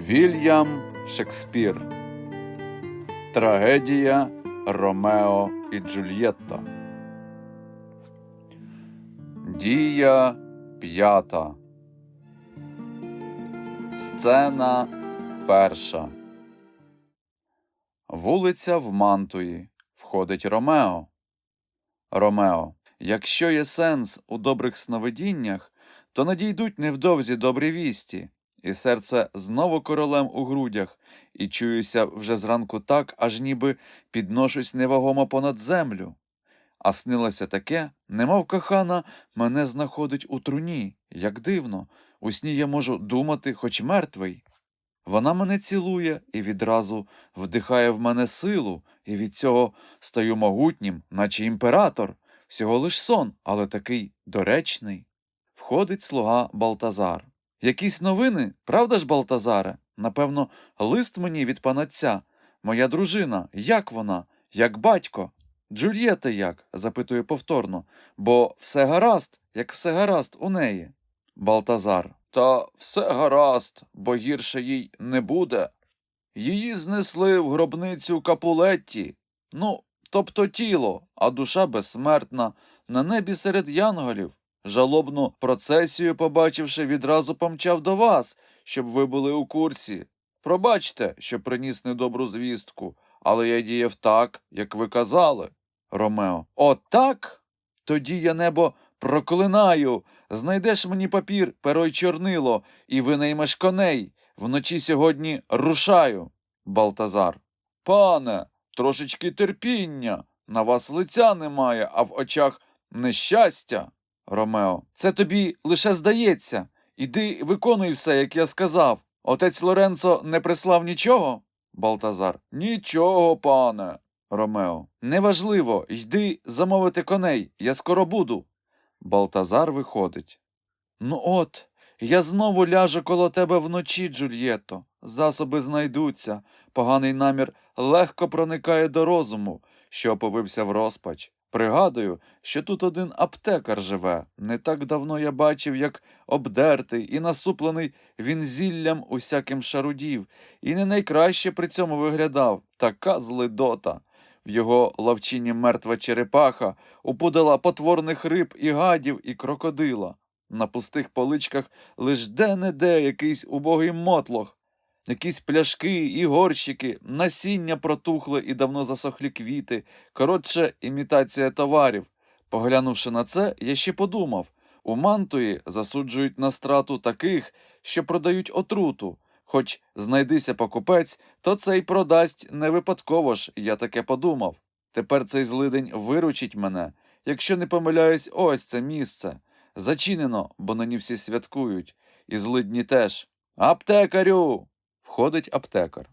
Вільям Шекспір Трагедія Ромео і Джульєтта. Дія п'ята. Сцена перша. Вулиця в Мантуї. Входить Ромео. Ромео. Якщо є сенс у добрих сновидіннях, то надійдуть невдовзі добрі вісті, і серце знову королем у грудях, і чуюся вже зранку так, аж ніби підношусь невагомо понад землю. А снилося таке, немов кохана мене знаходить у труні, як дивно, у сні я можу думати, хоч мертвий. Вона мене цілує і відразу вдихає в мене силу, і від цього стаю могутнім, наче імператор. Всього лиш сон, але такий доречний. Входить слуга Балтазар. Якісь новини, правда ж, Балтазаре? Напевно, лист мені від панаця. Моя дружина, як вона, як батько? Джульєта як? запитую повторно, бо все гаразд, як все гаразд у неї. Балтазар. Та все гаразд, бо гірше їй не буде. Її знесли в гробницю Капулетті. Ну, тобто тіло, а душа безсмертна, на небі серед янголів. Жалобну процесію, побачивши, відразу помчав до вас, щоб ви були у курсі. Пробачте, що приніс недобру звістку, але я діяв так, як ви казали. Ромео. Отак? Тоді я небо проклинаю. Знайдеш мені папір, перо й чорнило, і винаймеш коней. Вночі сьогодні рушаю. Балтазар. Пане, трошечки терпіння. На вас лиця немає, а в очах нещастя. Ромео. Це тобі лише здається. Іди виконуй все, як я сказав. Отець Лоренцо не прислав нічого? Балтазар. Нічого, пане. Ромео. Неважливо, йди замовити коней, я скоро буду. Балтазар виходить. Ну от, я знову ляжу коло тебе вночі, Джульєтто. Засоби знайдуться. Поганий намір легко проникає до розуму, що оповився в розпач. Пригадую, що тут один аптекар живе. Не так давно я бачив, як обдертий і насуплений він зіллям усяким шарудів, і не найкраще при цьому виглядав така злидота. В його ловчині мертва черепаха упудала потворних риб і гадів і крокодила. На пустих поличках лиш де-не-де якийсь убогий мотлох, якісь пляшки і горщики, насіння протухле і давно засохлі квіти, коротше, імітація товарів. Поглянувши на це, я ще подумав у мантуї засуджують на страту таких, що продають отруту. Хоч знайдися покупець, то цей продасть не випадково ж, я таке подумав. Тепер цей злидень виручить мене. Якщо не помиляюсь, ось це місце. Зачинено, бо нині всі святкують, і злидні теж. Аптекарю. Входить аптекар.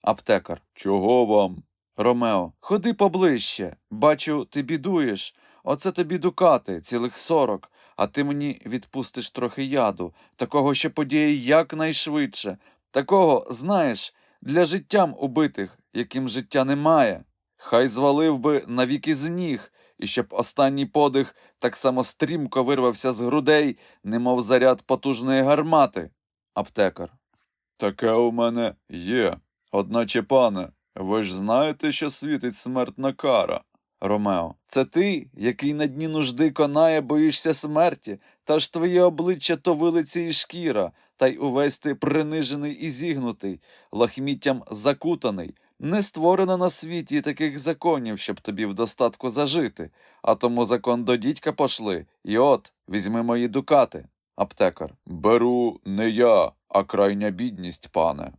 Аптекар. Чого вам? Ромео. Ходи поближче. Бачу, ти бідуєш. Оце тобі дукати, цілих сорок, а ти мені відпустиш трохи яду, такого, що подіє якнайшвидше, такого, знаєш, для життям убитих, яким життя немає. Хай звалив би навіки з ніг, і щоб останній подих так само стрімко вирвався з грудей, немов заряд потужної гармати. Аптекар. Таке у мене є. Одначе, пане, ви ж знаєте, що світить смертна кара. Ромео. Це ти, який на дні нужди конає, боїшся смерті, та ж твоє обличчя то вилиці і шкіра, та й увесь ти принижений і зігнутий, лахміттям закутаний. Не створено на світі таких законів, щоб тобі в достатку зажити, а тому закон до дідька пошли, і от, візьми мої дукати. Аптекар. Беру не я, а крайня бідність, пане.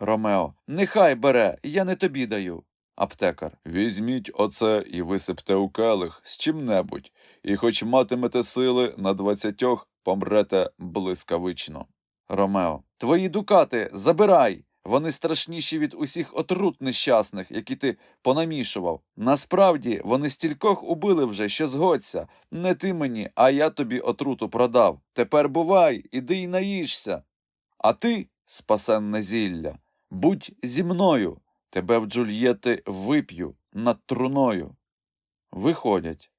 Ромео. Нехай бере, я не тобі даю. Аптекар. Візьміть оце і висипте у келих з чим-небудь, і хоч матимете сили на двадцятьох, помрете блискавично. Ромео. Твої дукати забирай. Вони страшніші від усіх отрут нещасних, які ти понамішував. Насправді вони стількох убили вже, що згодься. Не ти мені, а я тобі отруту продав. Тепер бувай, іди й наїшся. А ти, спасенне зілля, будь зі мною. Тебе в Джульєти вип'ю над труною. Виходять.